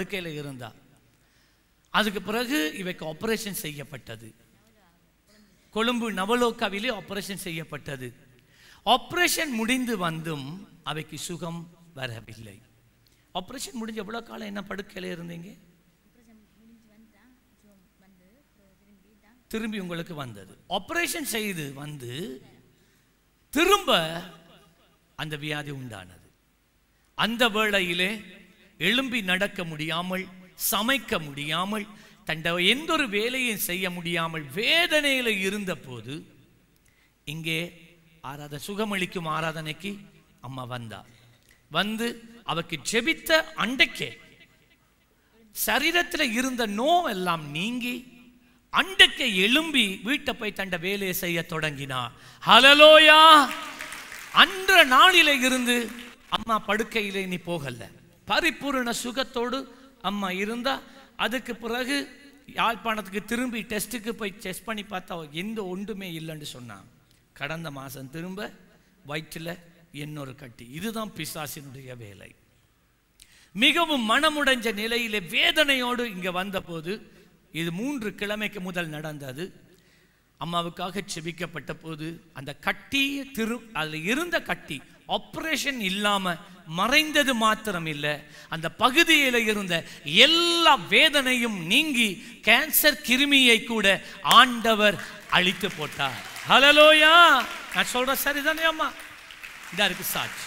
படுக்கையில் இருந்தா. அதுக்கு பிறகு இவைக்கு ஆப்ரேஷன் செய்யப்பட்டது. கொழும்பு நவலோக்காவிலே ஆப்ரேஷன் செய்யப்பட்டது. ஆப்ரேஷன் முடிந்து வந்தும் அவைக்கு சுகம் வரவில்லை. ஆப்ரேஷன் முடிஞ்ச எவ்வளோ காலம் என்ன படுக்கையில் இருந்தீங்க? திரும்பி உங்களுக்கு வந்தது. ஆப்ரேஷன் செய்து வந்து திரும்ப அந்த வியாதி உண்டானது. அந்த வேளையிலே எழும்பி நடக்க முடியாமல் சமைக்க முடியாமல் தண்ட எந்த ஒரு வேலையும் செய்ய முடியாமல் வேதனையில் இருந்தபோது இங்கே ஆராத சுகமளிக்கும் ஆராதனைக்கு அம்மா வந்தா. வந்து அவக்கு ஜெபித்த அண்டைக்கே சரீரத்தில் இருந்த நோவெல்லாம் நீங்கி அண்டைக்கு எழும்பி வீட்டை போய் தண்ட வேலையை செய்ய தொடங்கினா. ஹலலோயா அன்ற நாளில இருந்து அம்மா படுக்கையில் நீ போகல. பரிபூரண சுகத்தோடு அம்மா இருந்தால் அதுக்கு பிறகு யாழ்ப்பாணத்துக்கு திரும்பி டெஸ்ட்டுக்கு போய் டெஸ்ட் பண்ணி பார்த்தா எந்த ஒன்றுமே இல்லைன்னு சொன்னான் கடந்த மாதம் திரும்ப வயிற்றில் இன்னொரு கட்டி. இதுதான் பிசாசினுடைய வேலை. மிகவும் மனமுடைஞ்ச நிலையிலே வேதனையோடு இங்கே வந்தபோது இது மூன்று கிழமைக்கு முதல் நடந்தது. அம்மாவுக்காக செபிக்கப்பட்ட போது அந்த கட்டியை திரு அதில் இருந்த கட்டி ஆப்ரேஷன் இல்லாமல் மறைந்தது மாத்திரம் இல்லை அந்த பகுதியில் இருந்த எல்லா வேதனையும் நீங்கி கேன்சர் கிருமியை கூட ஆண்டவர் அழித்து போட்டார். ஹலலோயா நான் சொல்கிறேன் சரிதானே அம்மா? இதாக இருக்கு சாட்சி.